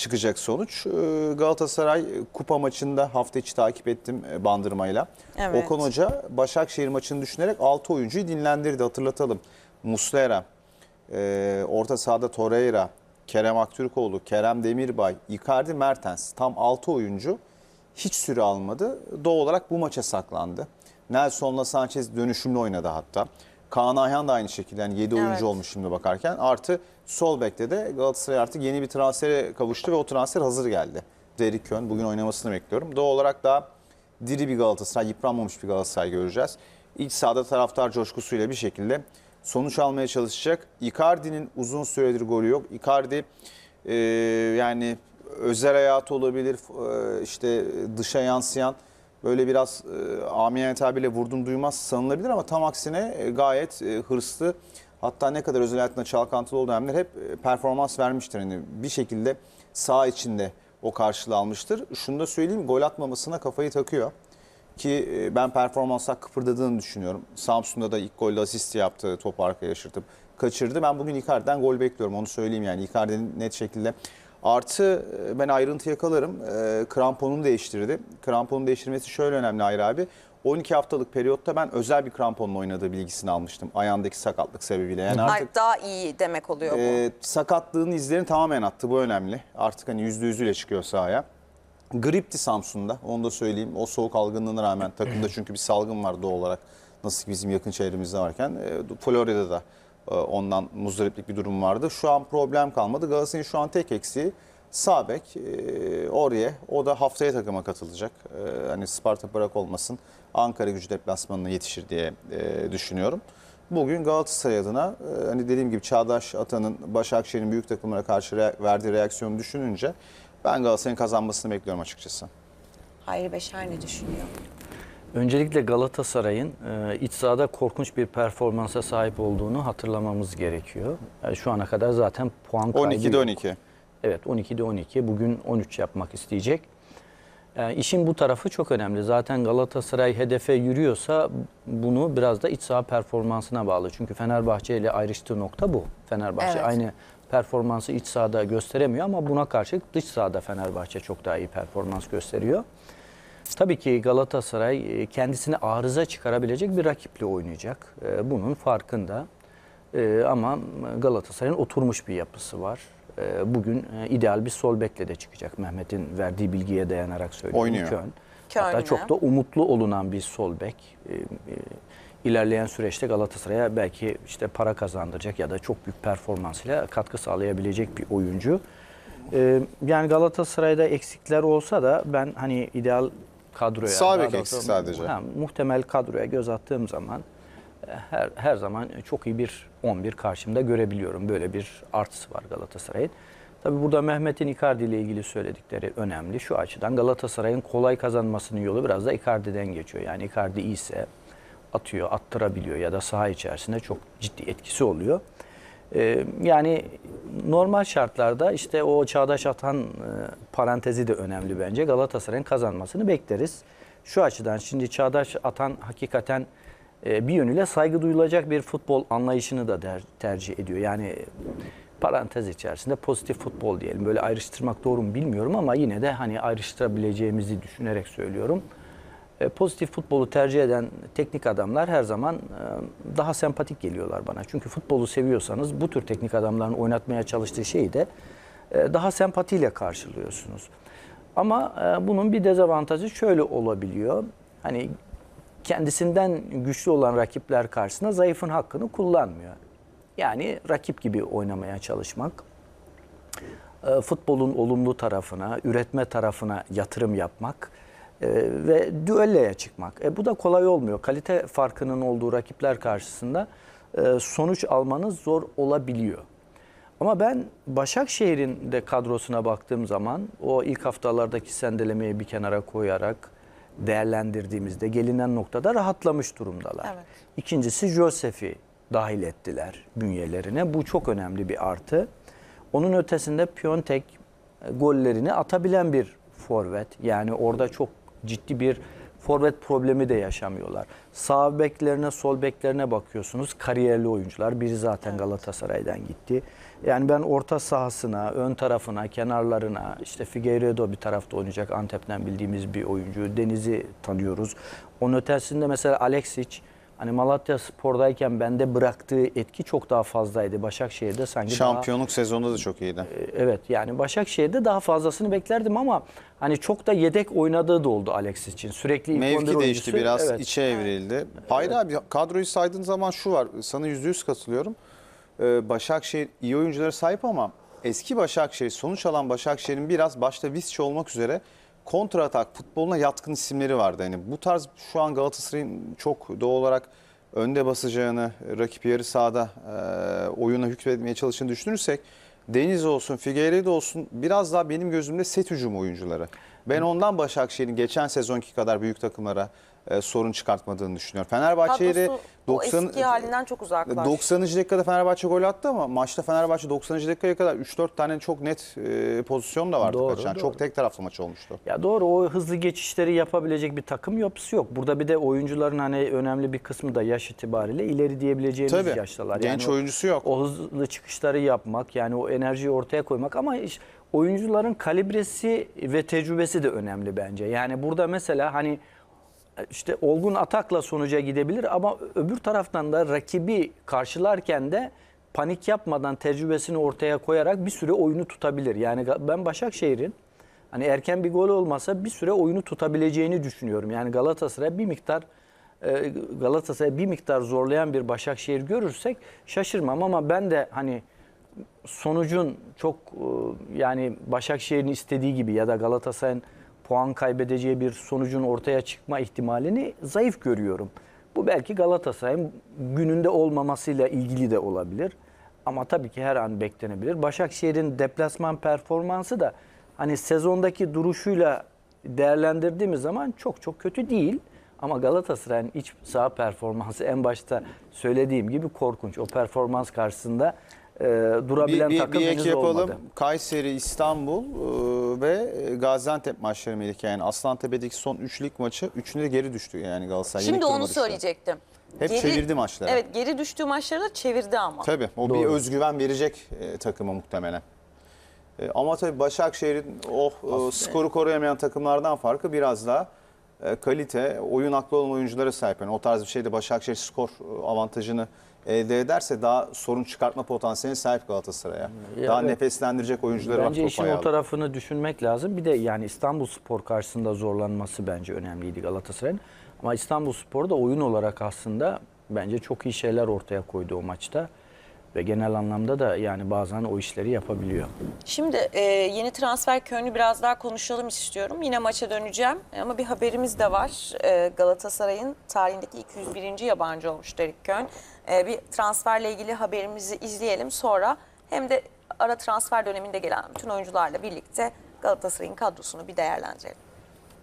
çıkacak sonuç. Ee, Galatasaray kupa maçında hafta içi takip ettim e, Bandırma'yla. Evet. Okan Hoca Başakşehir maçını düşünerek 6 oyuncuyu dinlendirdi hatırlatalım. Muslera, e, orta sahada Torreira, Kerem Aktürkoğlu, Kerem Demirbay, Icardi, Mertens tam 6 oyuncu hiç süre almadı. Doğal olarak bu maça saklandı. Nelson'la Sanchez dönüşümlü oynadı hatta. Kaan Ayhan da aynı şekilde yani 7 oyuncu olmuş şimdi bakarken. Artı sol bekte de Galatasaray artık yeni bir transfere kavuştu ve o transfer hazır geldi. Derrick Kön bugün oynamasını bekliyorum. Doğal olarak daha diri bir Galatasaray, yıpranmamış bir Galatasaray göreceğiz. İlk sahada taraftar coşkusuyla bir şekilde sonuç almaya çalışacak. Icardi'nin uzun süredir golü yok. Icardi e, yani özel hayatı olabilir, e, işte dışa yansıyan böyle biraz e, amiyane tabirle vurdum duymaz sanılabilir ama tam aksine e, gayet e, hırslı. Hatta ne kadar özel hayatında çalkantılı olduğu dönemler hep e, performans vermiştir. Yani bir şekilde sağ içinde o karşılığı almıştır. Şunu da söyleyeyim gol atmamasına kafayı takıyor. Ki e, ben performansa kıpırdadığını düşünüyorum. Samsun'da da ilk golde asist yaptı, topu arkaya yaşırtıp kaçırdı. Ben bugün Icardi'den gol bekliyorum onu söyleyeyim yani. Icardi'nin net şekilde. Artı e, ben ayrıntı yakalarım. E, kramponunu değiştirdi. Kramponunu değiştirmesi şöyle önemli Hayri abi. 12 haftalık periyotta ben özel bir kramponla oynadığı bilgisini almıştım. Ayağındaki sakatlık sebebiyle. Yani artık Artık daha iyi demek oluyor bu. e, sakatlığın izlerini tamamen attı. Bu önemli. Artık hani yüzde yüzüyle çıkıyor sahaya. Gripti Samsun'da. Onu da söyleyeyim. O soğuk algınlığına rağmen takımda çünkü bir salgın var doğal olarak. Nasıl ki bizim yakın çevremizde varken. E, Florida'da ondan muzdariplik bir durum vardı. Şu an problem kalmadı. Galatasaray'ın şu an tek eksiği sağ bek. E, oraya. O da haftaya takıma katılacak. E, hani Sparta Prag olmasın. Ankara gücü deplasmanına yetişir diye e, düşünüyorum. Bugün Galatasaray adına e, hani dediğim gibi Çağdaş Atan'ın Başakşehir'in büyük takımlara karşı verdiği reaksiyonu düşününce ben Galatasaray'ın kazanmasını bekliyorum açıkçası. Hayri Beşer ne düşünüyor? Öncelikle Galatasaray'ın e, iç sahada korkunç bir performansa sahip olduğunu hatırlamamız gerekiyor. E, şu ana kadar zaten puan kaybı 12'de yok. 12. Evet 12'de 12. Bugün 13 yapmak isteyecek. E, işin bu tarafı çok önemli. Zaten Galatasaray hedefe yürüyorsa bunu biraz da iç saha performansına bağlı. Çünkü Fenerbahçe ile ayrıştığı nokta bu. Fenerbahçe Evet. aynı performansı iç sahada gösteremiyor ama buna karşı dış sahada Fenerbahçe çok daha iyi performans gösteriyor. Tabii ki Galatasaray e, kendisine arıza çıkarabilecek bir rakiple oynayacak. E, Bunun farkında. E, Ama Galatasaray'ın oturmuş bir yapısı var. Bugün ideal bir sol bekle de çıkacak. Mehmet'in verdiği bilgiye dayanarak söylüyorum. Oynuyor. Köln. Köln'le. Hatta çok da umutlu olunan bir sol bek. İlerleyen süreçte Galatasaray'a belki işte para kazandıracak ya da çok büyük performansıyla katkı sağlayabilecek bir oyuncu. Yani Galatasaray'da eksikler olsa da ben hani ideal kadroya Sağ bek eksik sadece. Ha, muhtemel kadroya göz attığım zaman e, her her zaman çok iyi bir 11 karşımda görebiliyorum. Böyle bir artısı var Galatasaray'ın. Tabii burada Mehmet'in Icardi ile ilgili söyledikleri önemli. Şu açıdan Galatasaray'ın kolay kazanmasının yolu biraz da Icardi'den geçiyor. Yani Icardi iyiyse atıyor, attırabiliyor ya da saha içerisinde çok ciddi etkisi oluyor. Ee, yani normal şartlarda işte o çağdaş atan e, parantezi de önemli bence. Galatasaray'ın kazanmasını bekleriz. Şu açıdan şimdi çağdaş atan hakikaten e, bir yönüyle saygı duyulacak bir futbol anlayışını da der- tercih ediyor. Yani parantez içerisinde pozitif futbol diyelim. Böyle ayrıştırmak doğru mu bilmiyorum ama yine de hani ayrıştırabileceğimizi düşünerek söylüyorum. E, pozitif futbolu tercih eden teknik adamlar her zaman e, daha sempatik geliyorlar bana. Çünkü futbolu seviyorsanız bu tür teknik adamların oynatmaya çalıştığı şeyi de e, daha sempatiyle karşılıyorsunuz. Ama bunun bir dezavantajı şöyle olabiliyor. Hani kendisinden güçlü olan rakipler karşısında zayıfın hakkını kullanmıyor. Yani rakip gibi oynamaya çalışmak futbolun olumlu tarafına, üretme tarafına yatırım yapmak e, ve düelloya çıkmak. E, bu da kolay olmuyor. Kalite farkının olduğu rakipler karşısında e, sonuç almanız zor olabiliyor. Ama ben Başakşehir'in de kadrosuna baktığım zaman o ilk haftalardaki sendelemeyi bir kenara koyarak değerlendirdiğimizde gelinen noktada rahatlamış durumdalar. Evet. İkincisi Josef'i dahil ettiler bünyelerine. Bu çok önemli bir artı. Onun ötesinde Piontek gollerini atabilen bir forvet. Yani orada çok ciddi bir Forvet problemi de yaşamıyorlar. Sağ beklerine, sol beklerine bakıyorsunuz. Kariyerli oyuncular. Biri zaten Galatasaray'dan gitti. Yani ben orta sahasına, ön tarafına, kenarlarına, işte Figueiredo bir tarafta oynayacak. Antep'ten bildiğimiz bir oyuncu. Deniz'i tanıyoruz. Onun ötesinde mesela Alexic, Hani Malatya Spor'dayken bende bıraktığı etki çok daha fazlaydı. Başakşehir'de sanki daha Şampiyonluk sezonunda da çok iyiydi. Evet yani Başakşehir'de daha fazlasını beklerdim ama hani çok da yedek oynadığı da oldu Alex için. Sürekli ilk 11 Mevki değişti oyuncusu. biraz Evet. içe evrildi. Hayri abi kadroyu saydığın zaman şu var sana yüzde yüz katılıyorum. Ee, Başakşehir iyi oyunculara sahip ama eski Başakşehir sonuç alan Başakşehir'in biraz başta Visca olmak üzere kontra atak futboluna yatkın isimleri vardı. Yani bu tarz şu an Galatasaray'ın çok doğal olarak önde basacağını, rakip yarı sahada e, oyuna hükmetmeye çalıştığını düşünürsek Deniz olsun, Figueiredo olsun biraz daha benim gözümde set hücum oyuncuları. Ben ondan Başakşehir'in geçen sezonki kadar büyük takımlara e, sorun çıkartmadığını düşünüyorum. Fenerbahçe'yi de Kadrosu o eski halinden çok uzaklar. 90. dakikada Fenerbahçe gol attı ama maçta Fenerbahçe 90. dakikaya kadar 3-4 tane çok net e, pozisyon da vardı Doğru, kaçan. doğru. Çok tek taraflı maç olmuştu. Ya doğru o hızlı geçişleri yapabilecek bir takım yapısı yok. Burada bir de oyuncuların hani önemli bir kısmı da yaş itibariyle ileri diyebileceğimiz Tabii. yaştalar. Genç o- oyuncusu yok. O hızlı çıkışları yapmak yani o enerjiyi ortaya koymak ama iş- oyuncuların kalibresi ve tecrübesi de önemli bence. Yani burada mesela hani işte olgun atakla sonuca gidebilir ama öbür taraftan da rakibi karşılarken de panik yapmadan tecrübesini ortaya koyarak bir süre oyunu tutabilir. Yani ben Başakşehir'in hani erken bir gol olmasa bir süre oyunu tutabileceğini düşünüyorum. Yani Galatasaray bir miktar e, Galatasaray bir miktar zorlayan bir Başakşehir görürsek şaşırmam ama ben de hani sonucun çok e, yani Başakşehir'in istediği gibi ya da Galatasaray'ın puan kaybedeceği bir sonucun ortaya çıkma ihtimalini zayıf görüyorum. Bu belki Galatasaray'ın gününde olmamasıyla ilgili de olabilir. Ama tabii ki her an beklenebilir. Başakşehir'in deplasman performansı da hani sezondaki duruşuyla değerlendirdiğimiz zaman çok çok kötü değil. Ama Galatasaray'ın iç saha performansı en başta söylediğim gibi korkunç. O performans karşısında e, Bir, durabilen bir, takım bir ek henüz yapalım. olmadı. Kayseri, İstanbul e, ve Gaziantep maçları Melike. Yani Aslantepe'deki son 3 lig maçı 3'ünde de geri düştü yani Galatasaray. Şimdi onu düştü. söyleyecektim. Hep çevirdi maçları. Evet geri düştüğü maçları da çevirdi ama. Tabii o bir Doğru. özgüven verecek e, takıma muhtemelen. E, ama tabii Başakşehir'in o e, skoru koruyamayan takımlardan farkı biraz daha e, kalite, oyun aklı olan oyunculara sahip. Yani o tarz bir şeyde Başakşehir skor e, avantajını elde ederse daha sorun çıkartma potansiyeline sahip Galatasaray'a. Ya daha evet. nefeslendirecek oyuncuları Bence var işin top o tarafını düşünmek lazım. Bir de yani İstanbul Spor karşısında zorlanması bence önemliydi Galatasaray'ın. Ama İstanbul Spor da oyun olarak aslında bence çok iyi şeyler ortaya koydu o maçta. Ve genel anlamda da yani bazen o işleri yapabiliyor. Şimdi e, yeni transfer köyünü biraz daha konuşalım istiyorum. Yine maça döneceğim ama bir haberimiz de var. E, Galatasaray'ın tarihindeki 201. yabancı olmuş Derek Kön. E, bir transferle ilgili haberimizi izleyelim sonra hem de ara transfer döneminde gelen bütün oyuncularla birlikte Galatasaray'ın kadrosunu bir değerlendirelim.